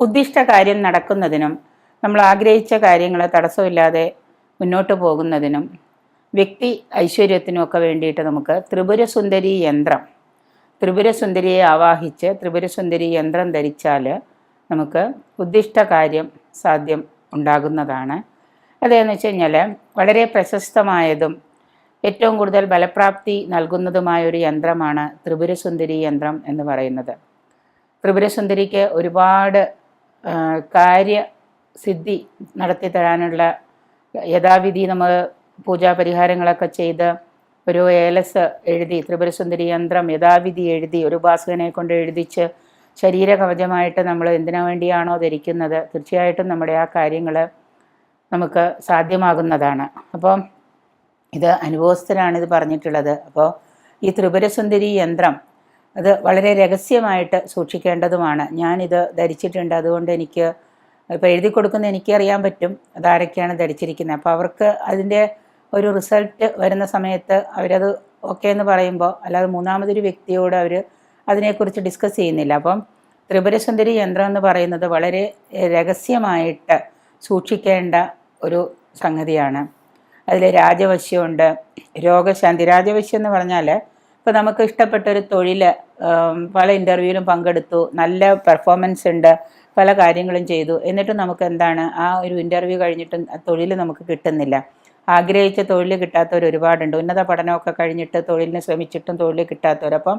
ഉദ്ദിഷ്ട കാര്യം നടക്കുന്നതിനും നമ്മൾ ആഗ്രഹിച്ച കാര്യങ്ങൾ തടസ്സമില്ലാതെ മുന്നോട്ട് പോകുന്നതിനും വ്യക്തി ഐശ്വര്യത്തിനും ഒക്കെ വേണ്ടിയിട്ട് നമുക്ക് ത്രിപുരസുന്ദരി യന്ത്രം ത്രിപുരസുന്ദരിയെ ആവാഹിച്ച് ത്രിപുരസുന്ദരി യന്ത്രം ധരിച്ചാൽ നമുക്ക് ഉദ്ദിഷ്ട കാര്യം സാധ്യം ഉണ്ടാകുന്നതാണ്. അതെന്ന് വെച്ച് കഴിഞ്ഞാൽ വളരെ പ്രശസ്തമായതും ഏറ്റവും കൂടുതൽ ബലപ്രാപ്തി നൽകുന്നതുമായ ഒരു യന്ത്രമാണ് ത്രിപുരസുന്ദരി യന്ത്രം എന്ന് പറയുന്നത്. ത്രിപുരസുന്ദരിക്ക് ഒരുപാട് ആ, കാര്യസിദ്ധി നടത്തി തരാനുള്ള യഥാവിധി നമ്മൾ പൂജാപരിഹാരങ്ങളൊക്കെ ചെയ്ത് ഒരു ഏലസ് എഴുതി ത്രിപുരസുന്ദരി യന്ത്രം യഥാവിധി എഴുതി ഒരു ഉപാസകനെ കൊണ്ട് എഴുതിച്ച് ശരീരകവചമായിട്ട് നമ്മൾ എന്തിനു വേണ്ടിയാണോ ധരിക്കുന്നത് തീർച്ചയായിട്ടും നമ്മുടെ ആ കാര്യങ്ങൾ നമുക്ക് സാധ്യമാകുന്നതാണ്. അപ്പം ഇത് അനുഭവസ്ഥരാണ് ഇത് പറഞ്ഞിട്ടുള്ളത്. അപ്പോൾ ഈ ത്രിപുരസുന്ദരി യന്ത്രം അത് വളരെ രഹസ്യമായിട്ട് സൂക്ഷിക്കേണ്ടതുമാണ്. ഞാനിത് ധരിച്ചിട്ടുണ്ട്. അതുകൊണ്ട് എനിക്ക് ഇപ്പോൾ എഴുതി കൊടുക്കുന്ന എനിക്കറിയാൻ പറ്റും അതാരൊക്കെയാണ് ധരിച്ചിരിക്കുന്നത്. അപ്പോൾ അവർക്ക് അതിന്റെ ഒരു റിസൾട്ട് വരുന്ന സമയത്ത് അവരത് ഓക്കെ എന്ന് പറയുമ്പോൾ അല്ലാതെ മൂന്നാമതൊരു വ്യക്തിയോട് അവർ അതിനെക്കുറിച്ച് ഡിസ്കസ് ചെയ്യുന്നില്ല. അപ്പം ത്രിപുരസുന്ദരി യന്ത്രം എന്ന് പറയുന്നത് വളരെ രഹസ്യമായിട്ട് സൂക്ഷിക്കേണ്ട ഒരു സംഗതിയാണ്. അതിൽ രാജവശ്യമുണ്ട് രോഗശാന്തി. രാജവശ്യം എന്ന് പറഞ്ഞാൽ ഇപ്പോൾ നമുക്ക് ഇഷ്ടപ്പെട്ട ഒരു തൊഴിൽ പല ഇന്റർവ്യൂവിലും പങ്കെടുത്തു. നല്ല പെർഫോമൻസ് ഉണ്ട്. പല കാര്യങ്ങളും ചെയ്തു. എന്നിട്ടും നമുക്ക് എന്താണ്? ആ ഒരു ഇന്റർവ്യൂ കഴിഞ്ഞിട്ടും തൊഴിൽ നമുക്ക് കിട്ടുന്നില്ല. ആഗ്രഹിച്ച തൊഴിൽ കിട്ടാത്തവർ ഒരുപാടുണ്ട്. ഉന്നത പഠനമൊക്കെ കഴിഞ്ഞിട്ട് തൊഴിലിന് ശ്രമിച്ചിട്ടും തൊഴിൽ കിട്ടാത്തവർ അപ്പം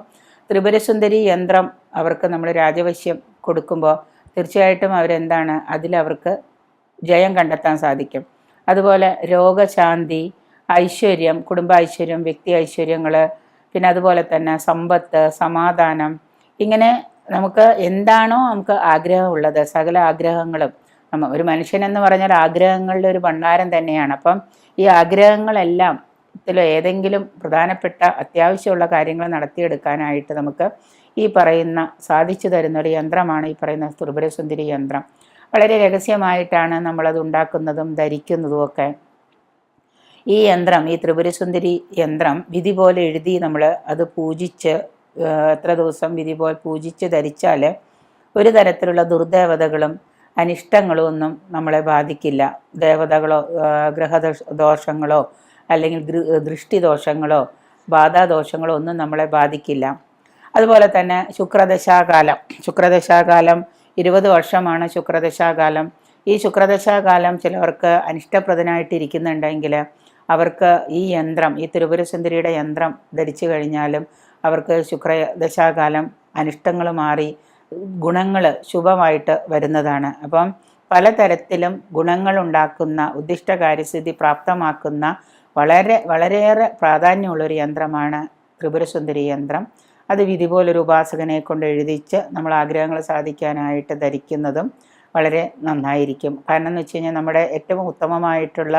ത്രിപുരസുന്ദരി യന്ത്രം അവർക്ക് നമ്മൾ രാജവശ്യം കൊടുക്കുമ്പോൾ തീർച്ചയായിട്ടും അവരെന്താണ്? അതിലവർക്ക് ജയം കണ്ടെത്താൻ സാധിക്കും. അതുപോലെ രോഗശാന്തി ഐശ്വര്യം കുടുംബ ഐശ്വര്യം വ്യക്തി ഐശ്വര്യങ്ങൾ പിന്നെ അതുപോലെ തന്നെ സമ്പത്ത് സമാധാനം. ഇങ്ങനെ നമുക്ക് എന്താണോ നമുക്ക് ആഗ്രഹമുള്ളത് സകല ആഗ്രഹങ്ങളും. നമ്മ ഒരു മനുഷ്യനെന്ന് പറഞ്ഞാൽ ആഗ്രഹങ്ങളുടെ ഒരു ഭണ്ഡാരം തന്നെയാണ്. അപ്പം ഈ ആഗ്രഹങ്ങളെല്ലാം ഇതിൽ ഏതെങ്കിലും പ്രധാനപ്പെട്ട അത്യാവശ്യമുള്ള കാര്യങ്ങൾ നടത്തിയെടുക്കാനായിട്ട് നമുക്ക് ഈ പറയുന്ന സാധിച്ചു തരുന്ന ഒരു യന്ത്രമാണ് ഈ പറയുന്ന ത്രിപുരസുന്ദരി യന്ത്രം. വളരെ രഹസ്യമായിട്ടാണ് നമ്മളത് ഉണ്ടാക്കുന്നതും ധരിക്കുന്നതും ഒക്കെ. ഈ യന്ത്രം ഈ ത്രിപുരസുന്ദരി യന്ത്രം വിധി പോലെ എഴുതി നമ്മൾ അത് പൂജിച്ച് എത്ര ദിവസം വിധി പോലെ പൂജിച്ച് ധരിച്ചാൽ ഒരു തരത്തിലുള്ള ദുർദേവതകളും അനിഷ്ടങ്ങളോ ഒന്നും നമ്മളെ ബാധിക്കില്ല. ദേവതകളോ ഗ്രഹദോഷ ദോഷങ്ങളോ അല്ലെങ്കിൽ ദൃഷ്ടിദോഷങ്ങളോ ബാധാദോഷങ്ങളോ ഒന്നും നമ്മളെ ബാധിക്കില്ല. അതുപോലെ തന്നെ ശുക്രദശാകാലം. ശുക്രദശാകാലം ഇരുപത് വർഷമാണ് ശുക്രദശാകാലം. ഈ ശുക്രദശാകാലം ചിലവർക്ക് അനിഷ്ടപ്രദനായിട്ടിരിക്കുന്നുണ്ടെങ്കിൽ അവർക്ക് ഈ യന്ത്രം ഈ തിരുപുരസുന്ദരിയുടെ യന്ത്രം ധരിച്ചു കഴിഞ്ഞാലും അവർക്ക് ശുക്രദശാകാലം അനിഷ്ടങ്ങൾ മാറി ഗുണങ്ങൾ ശുഭമായിട്ട് വരുന്നതാണ്. അപ്പം പലതരത്തിലും ഗുണങ്ങളുണ്ടാക്കുന്ന ഉദ്ദിഷ്ട കാര്യസ്ഥിതി പ്രാപ്തമാക്കുന്ന വളരെ വളരെയേറെ പ്രാധാന്യമുള്ളൊരു യന്ത്രമാണ് ത്രിപുരസുന്ദരി യന്ത്രം. അത് വിധി പോലൊരു ഉപാസകനെ കൊണ്ട് എഴുതിച്ച് നമ്മൾ ആഗ്രഹങ്ങൾ സാധിക്കാനായിട്ട് ധരിക്കുന്നതും വളരെ നന്നായിരിക്കും. കാരണം എന്ന് വെച്ച് കഴിഞ്ഞാൽ നമ്മുടെ ഏറ്റവും ഉത്തമമായിട്ടുള്ള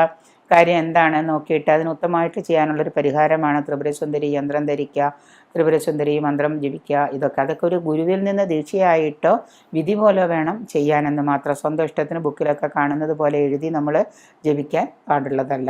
കാര്യം എന്താണ് നോക്കിയിട്ട് അതിന് ഉത്തമമായിട്ട് ചെയ്യാനുള്ളൊരു പരിഹാരമാണ് ത്രിപുരസുന്ദരി യന്ത്രം ധരിക്കുക ത്രിപുരസുന്ദരി മന്ത്രം ജപിക്കുക ഇതൊക്കെ. അതൊക്കെ ഒരു ഗുരുവിൽ നിന്ന് ദീക്ഷയായിട്ടോ വിധി പോലെ വേണം ചെയ്യാനെന്ന് മാത്രം. സ്വന്തം ഇഷ്ടത്തിന് ബുക്കിലൊക്കെ കാണുന്നത് പോലെ എഴുതി നമ്മൾ ജപിക്കാൻ പാടുള്ളതല്ല.